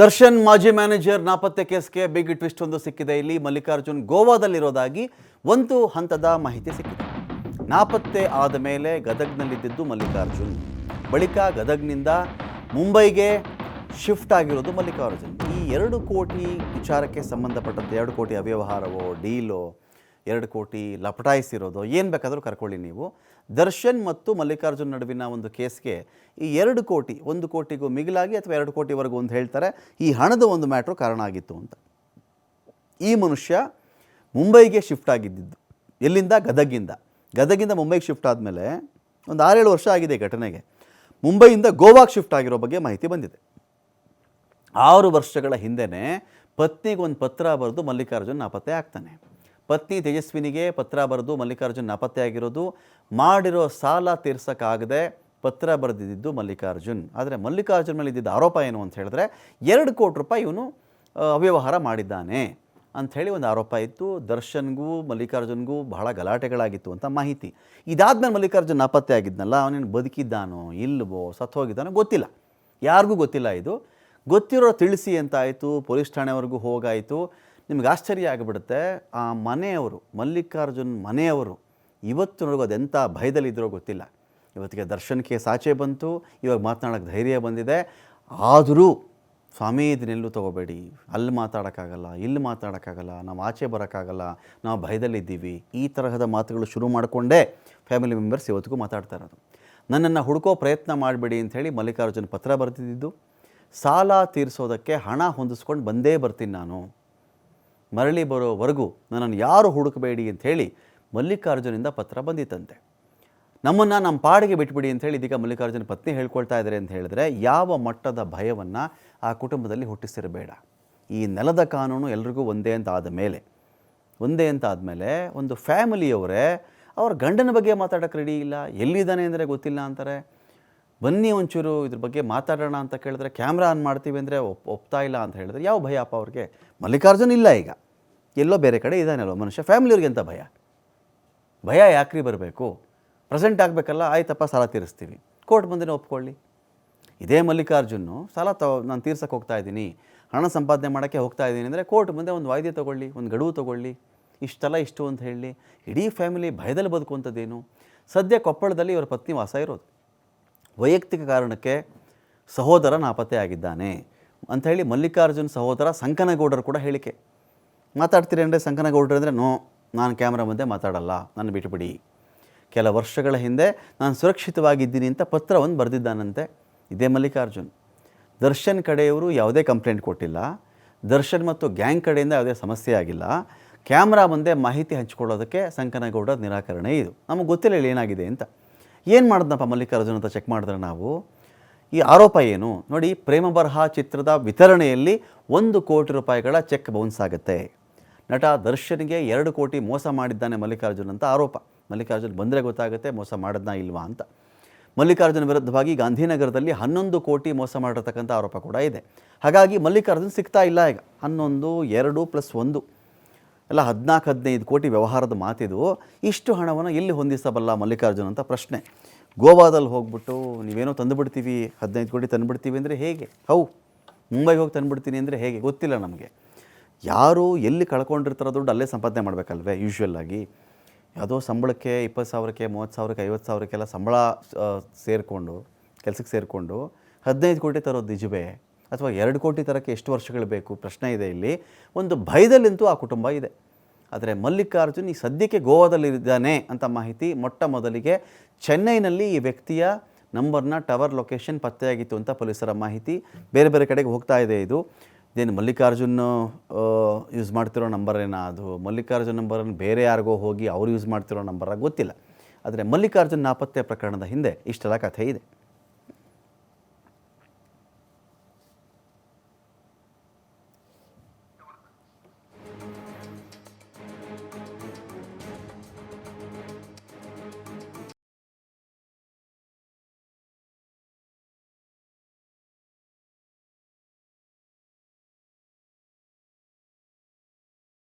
ದರ್ಶನ್ ಮಾಜಿ ಮ್ಯಾನೇಜರ್ ನಾಪತ್ತೆ ಕೇಸ್ಗೆ big twist ಒಂದು ಸಿಕ್ಕಿದೆ. ಇಲ್ಲಿ ಮಲ್ಲಿಕಾರ್ಜುನ್ ಗೋವಾದಲ್ಲಿರೋದಾಗಿ ಒಂದು ಹಂತದ ಮಾಹಿತಿ ಸಿಕ್ಕಿದೆ. ನಾಪತ್ತೆ ಆದ ಮೇಲೆ ಗದಗ್ನಲ್ಲಿದ್ದಿದ್ದು ಮಲ್ಲಿಕಾರ್ಜುನ್. ಬಳಿಕ ಗದಗ್ನಿಂದ ಮುಂಬೈಗೆ ಶಿಫ್ಟ್ ಆಗಿರೋದು ಮಲ್ಲಿಕಾರ್ಜುನ್. ಈ ಎರಡು ಕೋಟಿ ವಿಚಾರಕ್ಕೆ ಸಂಬಂಧಪಟ್ಟಂತೆ ಎರಡು ಕೋಟಿ ಅವ್ಯವಹಾರವೋ, ಡೀಲೋ ಎರಡು ಕೋಟಿ ಲಪಟಾಯಿಸಿರೋದು, ಏನು ಬೇಕಾದರೂ ಕರ್ಕೊಳ್ಳಿ ನೀವು. ದರ್ಶನ್ ಮತ್ತು ಮಲ್ಲಿಕಾರ್ಜುನ್ ನಡುವಿನ ಒಂದು ಕೇಸ್ಗೆ ಈ ಎರಡು ಕೋಟಿ, ಒಂದು ಕೋಟಿಗೂ ಮಿಗಿಲಾಗಿ ಅಥವಾ ಎರಡು ಕೋಟಿವರೆಗೂ ಒಂದು ಹೇಳ್ತಾರೆ, ಈ ಹಣದ ಒಂದು ಮ್ಯಾಟ್ರು ಕಾರಣ ಆಗಿತ್ತು ಅಂತ. ಈ ಮನುಷ್ಯ ಮುಂಬೈಗೆ ಶಿಫ್ಟ್ ಆಗಿದ್ದಿದ್ದು, ಎಲ್ಲಿಂದ? ಗದಗಿಂದ. ಗದಗಿಂದ ಮುಂಬೈಗೆ ಶಿಫ್ಟ್ ಆದಮೇಲೆ ಒಂದು ಆರೇಳು ವರ್ಷ ಆಗಿದೆ ಘಟನೆಗೆ. ಮುಂಬೈಯಿಂದ ಗೋವಾಗೆ ಶಿಫ್ಟ್ ಆಗಿರೋ ಬಗ್ಗೆ ಮಾಹಿತಿ ಬಂದಿದೆ. ಆರು ವರ್ಷಗಳ ಹಿಂದೆಯೇ ಪತ್ನಿಗೊಂದು ಪತ್ರ ಬರೆದು ಮಲ್ಲಿಕಾರ್ಜುನ್ ನಾಪತ್ತೆ ಆಗ್ತಾನೆ. ಪತ್ನಿ ತೇಜಸ್ವಿನಿಗೆ ಪತ್ರ ಬರೆದು ಮಲ್ಲಿಕಾರ್ಜುನ್ ನಾಪತ್ತೆಯಾಗಿರೋದು. ಮಾಡಿರೋ ಸಾಲ ತೀರ್ಸೋಕ್ಕಾಗದೆ ಪತ್ರ ಬರೆದಿದ್ದು ಮಲ್ಲಿಕಾರ್ಜುನ್. ಆದರೆ ಮಲ್ಲಿಕಾರ್ಜುನ್ ಮೇಲೆ ಇದ್ದಿದ್ದ ಆರೋಪ ಏನು ಅಂತ ಹೇಳಿದ್ರೆ, ಎರಡು ಕೋಟಿ ರೂಪಾಯಿ ಇವನು ಅವ್ಯವಹಾರ ಮಾಡಿದ್ದಾನೆ ಅಂಥೇಳಿ ಒಂದು ಆರೋಪ ಇತ್ತು. ದರ್ಶನ್ಗೂ ಮಲ್ಲಿಕಾರ್ಜುನ್ಗೂ ಬಹಳ ಗಲಾಟೆಗಳಾಗಿತ್ತು ಅಂತ ಮಾಹಿತಿ. ಇದಾದ್ಮೇಲೆ ಮಲ್ಲಿಕಾರ್ಜುನ್ ನಾಪತ್ತೆ ಆಗಿದ್ನಲ್ಲ ಅವನೇನು ಬದುಕಿದ್ದಾನೋ ಇಲ್ಲವೋ ಸತ್ತು ಹೋಗಿದ್ದಾನೋ ಗೊತ್ತಿಲ್ಲ. ಯಾರಿಗೂ ಗೊತ್ತಿಲ್ಲ ಇದು. ಗೊತ್ತಿರೋ ತಿಳಿಸಿ ಅಂತಾಯಿತು ಪೊಲೀಸ್ ಠಾಣೆವರೆಗೂ ಹೋಗಾಯಿತು. ನಿಮ್ಗೆ ಆಶ್ಚರ್ಯ ಆಗಿಬಿಡುತ್ತೆ. ಆ ಮನೆಯವರು, ಮಲ್ಲಿಕಾರ್ಜುನ್ ಮನೆಯವರು ಇವತ್ತು ಇವತ್ತಿನವರೆಗೂ ಅದೆಂಥ ಭಯದಲ್ಲಿದ್ದರೋ ಗೊತ್ತಿಲ್ಲ. ಇವತ್ತಿಗೆ ದರ್ಶನಕ್ಕೆ ಸಾಚೆ ಬಂತು, ಇವಾಗ ಮಾತನಾಡೋಕ್ಕೆ ಧೈರ್ಯ ಬಂದಿದೆ. ಆದರೂ ಸ್ವಾಮಿ ಇದನ್ನೆಲ್ಲೂ ತೊಗೋಬೇಡಿ. ಅಲ್ಲಿ ಮಾತಾಡೋಕ್ಕಾಗಲ್ಲ, ಇಲ್ಲಿ ಮಾತಾಡೋಕ್ಕಾಗಲ್ಲ, ನಾವು ಆಚೆ ಬರೋಕ್ಕಾಗಲ್ಲ, ನಾವು ಭಯದಲ್ಲಿದ್ದೀವಿ. ಈ ತರಹದ ಮಾತುಗಳು ಶುರು ಮಾಡಿಕೊಂಡೇ ಫ್ಯಾಮಿಲಿ ಮೆಂಬರ್ಸ್ ಇವತ್ತಿಗೂ ಮಾತಾಡ್ತಾ ಇರೋದು. ನನ್ನನ್ನು ಹುಡುಕೋ ಪ್ರಯತ್ನ ಮಾಡಬೇಡಿ ಅಂಥೇಳಿ ಮಲ್ಲಿಕಾರ್ಜುನ್ ಪತ್ರ ಬರ್ತಿದ್ದಿದ್ದು ಸಾಲ ತೀರಿಸೋದಕ್ಕೆ ಹಣ ಹೊಂದಿಸ್ಕೊಂಡು ಬಂದೇ ಬರ್ತೀನಿ ನಾನು. ಮರಳಿ ಬರೋವರೆಗೂ ನನ್ನನ್ನು ಯಾರು ಹುಡುಕಬೇಡಿ ಅಂತ ಹೇಳಿ ಮಲ್ಲಿಕಾರ್ಜುನಿಂದ ಪತ್ರ ಬಂದಿತ್ತಂತೆ. ನಮ್ಮನ್ನು ನಮ್ಮ ಪಾಡಿಗೆ ಬಿಟ್ಬಿಡಿ ಹೇಳಿ ಇದೀಗ ಮಲ್ಲಿಕಾರ್ಜುನ ಪತ್ನಿ ಹೇಳ್ಕೊಳ್ತಾ ಇದ್ದಾರೆ ಅಂತ ಹೇಳಿದ್ರೆ ಯಾವ ಮಟ್ಟದ ಭಯವನ್ನು ಆ ಕುಟುಂಬದಲ್ಲಿ ಹುಟ್ಟಿಸಿರಬೇಡ ಈ ನೆಲದ ಕಾನೂನು ಎಲ್ರಿಗೂ ಒಂದೇ ಅಂತ ಆದ ಮೇಲೆ, ಒಂದೇ ಅಂತ ಆದಮೇಲೆ ಒಂದು ಫ್ಯಾಮಿಲಿಯವರೇ ಅವ್ರ ಗಂಡನ ಬಗ್ಗೆ ಮಾತಾಡೋಕ್ಕೆ ರೆಡಿ ಇಲ್ಲ, ಎಲ್ಲಿದ್ದಾನೆ ಅಂದರೆ ಗೊತ್ತಿಲ್ಲ ಅಂತಾರೆ. ಬನ್ನಿ ಒಂಚೂರು ಇದ್ರ ಬಗ್ಗೆ ಮಾತಾಡೋಣ ಅಂತ ಕೇಳಿದ್ರೆ, ಕ್ಯಾಮ್ರಾ ಆನ್ ಮಾಡ್ತೀವಿ ಅಂದರೆ ಒಪ್, ಒಪ್ತಾ ಇಲ್ಲ ಅಂತ ಹೇಳಿದ್ರೆ ಯಾವ ಭಯ ಅಪ್ಪ ಅವ್ರಿಗೆ? ಮಲ್ಲಿಕಾರ್ಜುನ್ ಇಲ್ಲ ಈಗ. ಎಲ್ಲೋ ಬೇರೆ ಕಡೆ ಇದ್ದಾನಲ್ವ ಮನುಷ್ಯ? ಫ್ಯಾಮಿಲಿಯವ್ರಿಗೆ ಎಂಥ ಭಯ? ಭಯ ಯಾಕ್ರಿ ಬರಬೇಕು? ಪ್ರೆಸೆಂಟ್ ಆಗಬೇಕಲ್ಲ, ಆಯ್ತಪ್ಪ, ಸಾಲ ತೀರಿಸ್ತೀವಿ. ಕೋರ್ಟ್ ಮುಂದೆ ಒಪ್ಕೊಳ್ಳಿ. ಇದೇ ಮಲ್ಲಿಕಾರ್ಜುನು ಸಾಲ ತೊ, ನಾನು ತೀರ್ಸಕ್ಕೆ ಹೋಗ್ತಾ ಇದ್ದೀನಿ. ಹಣ ಸಂಪಾದನೆ ಮಾಡೋಕ್ಕೆ ಹೋಗ್ತಾ ಇದ್ದೀನಿ ಅಂದರೆ ಕೋರ್ಟ್ ಮುಂದೆ ಒಂದು ವಾಯ್ದೆ ತೊಗೊಳ್ಳಿ, ಒಂದು ಗಡುವು ತೊಗೊಳ್ಳಿ. ಇಷ್ಟಲ್ಲ ಇಷ್ಟು ಅಂತ ಹೇಳಿ. ಇಡೀ ಫ್ಯಾಮಿಲಿ ಭಯದಲ್ಲಿ ಬದುಕುವಂಥದ್ದೇನು? ಸದ್ಯ ಕೊಪ್ಪಳದಲ್ಲಿ ಇವರ ಪತ್ನಿ ವಾಸ ಇರೋದು. ವೈಯಕ್ತಿಕ ಕಾರಣಕ್ಕೆ ಸಹೋದರ ನಾಪತ್ತೆ ಆಗಿದ್ದಾನೆ. ಅಂಥೇಳಿ ಮಲ್ಲಿಕಾರ್ಜುನ್ ಸಹೋದರ ಸಂಕನಗೌಡರು ಕೂಡ ಹೇಳಿಕೆ. ಮಾತಾಡ್ತೀರಿ ಅಂದರೆ ಸಂಕನಗೌಡರು ಅಂದರೆ, ನೋ, ನಾನು ಕ್ಯಾಮ್ರಾ ಮುಂದೆ ಮಾತಾಡಲ್ಲ ನಾನು ಬಿಟ್ಟುಬಿಡಿ ಕೆಲ ವರ್ಷಗಳ ಹಿಂದೆ ನಾನು ಸುರಕ್ಷಿತವಾಗಿದ್ದೀನಿ ಅಂತ ಪತ್ರವನ್ನು ಬರೆದಿದ್ದಾನಂತೆ. ಇದೇ ಮಲ್ಲಿಕಾರ್ಜುನ್. ದರ್ಶನ್ ಕಡೆಯವರು ಯಾವುದೇ ಕಂಪ್ಲೇಂಟ್ ಕೊಟ್ಟಿಲ್ಲ. ದರ್ಶನ್ ಮತ್ತು ಗ್ಯಾಂಗ್ ಕಡೆಯಿಂದ ಯಾವುದೇ ಸಮಸ್ಯೆ ಆಗಿಲ್ಲ. ಕ್ಯಾಮ್ರಾ ಮುಂದೆ ಮಾಹಿತಿ ಹಂಚಿಕೊಳ್ಳೋದಕ್ಕೆ ಸಂಕನಗೌಡರ ನಿರಾಕರಣೆ ಇದು. ನಮಗೆ ಗೊತ್ತಿಲ್ಲ ಏನಾಗಿದೆ ಅಂತ. ಏನು ಮಾಡಿದ್ನಪ್ಪ ಮಲ್ಲಿಕಾರ್ಜುನ್ ಅಂತ ಚೆಕ್ ಮಾಡಿದ್ರೆ ನಾವು? ಈ ಆರೋಪ ಏನು? ನೋಡಿ, ಪ್ರೇಮ ಬರಹ ಚಿತ್ರದ ವಿತರಣೆಯಲ್ಲಿ ಒಂದು ಕೋಟಿ ರೂಪಾಯಿಗಳ ಚೆಕ್ ಬೌನ್ಸ್ ಆಗುತ್ತೆ. ನಟ ದರ್ಶನ್ಗೆ ಎರಡು ಕೋಟಿ ಮೋಸ ಮಾಡಿದ್ದಾನೆ ಮಲ್ಲಿಕಾರ್ಜುನ್ ಅಂತ ಆರೋಪ. ಮಲ್ಲಿಕಾರ್ಜುನ್ ಬಂದರೆ ಗೊತ್ತಾಗುತ್ತೆ ಮೋಸ ಮಾಡಿದ್ನಾ ಇಲ್ವಾ ಅಂತ. ಮಲ್ಲಿಕಾರ್ಜುನ್ ವಿರುದ್ಧವಾಗಿ ಗಾಂಧಿನಗರದಲ್ಲಿ ಹನ್ನೊಂದು ಕೋಟಿ ಮೋಸ ಮಾಡಿರ್ತಕ್ಕಂಥ ಆರೋಪ ಕೂಡ ಇದೆ. ಹಾಗಾಗಿ ಮಲ್ಲಿಕಾರ್ಜುನ್ ಸಿಗ್ತಾ ಇಲ್ಲ ಈಗ. ಹನ್ನೊಂದು, ಎರಡು ಪ್ಲಸ್ ಒಂದು. ಎಲ್ಲ ಹದಿನಾಲ್ಕು, ಹದಿನೈದು ಕೋಟಿ ವ್ಯವಹಾರದ ಮಾತಿದು. ಇಷ್ಟು ಹಣವನ್ನು ಎಲ್ಲಿ ಹೊಂದಿಸಬಲ್ಲ ಮಲ್ಲಿಕಾರ್ಜುನ್ ಅಂತ ಪ್ರಶ್ನೆ. ಗೋವಾದಲ್ಲಿ ಹೋಗ್ಬಿಟ್ಟು ನೀವೇನೋ ತಂದುಬಿಡ್ತೀವಿ, ಹದಿನೈದು ಕೋಟಿ ತಂದುಬಿಡ್ತೀವಿ ಅಂದರೆ ಹೇಗೆ? ಹೌ, ಮುಂಬೈಗೆ ಹೋಗಿ ತಂದುಬಿಡ್ತೀನಿ ಅಂದರೆ ಹೇಗೆ? ಗೊತ್ತಿಲ್ಲ ನಮಗೆ. ಯಾರು ಎಲ್ಲಿ ಕಳ್ಕೊಂಡಿರ್ತಾರೋ ದುಡ್ಡು ಅಲ್ಲೇ ಸಂಪಾದನೆ ಮಾಡಬೇಕಲ್ವೇ ಯೂಶ್ವಲ್ಲಾಗಿ ಯಾವುದೋ ಸಂಬಳಕ್ಕೆ ಇಪ್ಪತ್ತು ಸಾವಿರಕ್ಕೆ, ಮೂವತ್ತು ಸಾವಿರಕ್ಕೆ, ಐವತ್ತು ಸಾವಿರಕ್ಕೆಲ್ಲ ಸಂಬಳ ಸೇರಿಕೊಂಡು, ಕೆಲಸಕ್ಕೆ ಸೇರಿಕೊಂಡು ಹದಿನೈದು ಕೋಟಿ ತರೋದು ನಿಜವೇ? ಅಥವಾ ಎರಡು ಕೋಟಿ ತರೋಕ್ಕೆ ಎಷ್ಟು ವರ್ಷಗಳು ಬೇಕು? ಪ್ರಶ್ನೆ ಇದೆ ಇಲ್ಲಿ. ಒಂದು ಭಯದಲ್ಲಿಂತೂ ಆ ಕುಟುಂಬ ಇದೆ. ಆದರೆ ಮಲ್ಲಿಕಾರ್ಜುನ್ ಈ ಸದ್ಯಕ್ಕೆ ಗೋವಾದಲ್ಲಿದ್ದಾನೆ ಅಂತ ಮಾಹಿತಿ ಮೊಟ್ಟ ಮೊದಲಿಗೆ ಚೆನ್ನೈನಲ್ಲಿ ಈ ವ್ಯಕ್ತಿಯ ನಂಬರ್ನ ಟವರ್ ಲೊಕೇಶನ್ ಪತ್ತೆಯಾಗಿತ್ತು ಅಂತ ಪೊಲೀಸರ ಮಾಹಿತಿ. ಬೇರೆ ಬೇರೆ ಕಡೆಗೆ ಹೋಗ್ತಾ ಇದೆ ಇದು. ಇದೇನು ಮಲ್ಲಿಕಾರ್ಜುನ್ ಯೂಸ್ ಮಾಡ್ತಿರೋ ನಂಬರೇನಾ ಅದು ಮಲ್ಲಿಕಾರ್ಜುನ್ ನಂಬರನ್ನು ಬೇರೆ ಯಾರಿಗೋ ಹೋಗಿ ಅವ್ರು ಯೂಸ್ ಮಾಡ್ತಿರೋ ನಂಬರ ಗೊತ್ತಿಲ್ಲ. ಆದರೆ ಮಲ್ಲಿಕಾರ್ಜುನ್ ನಾಪತ್ತೆ ಪ್ರಕರಣದ ಹಿಂದೆ ಇಷ್ಟೆಲ್ಲ ಕಥೆ ಇದೆ.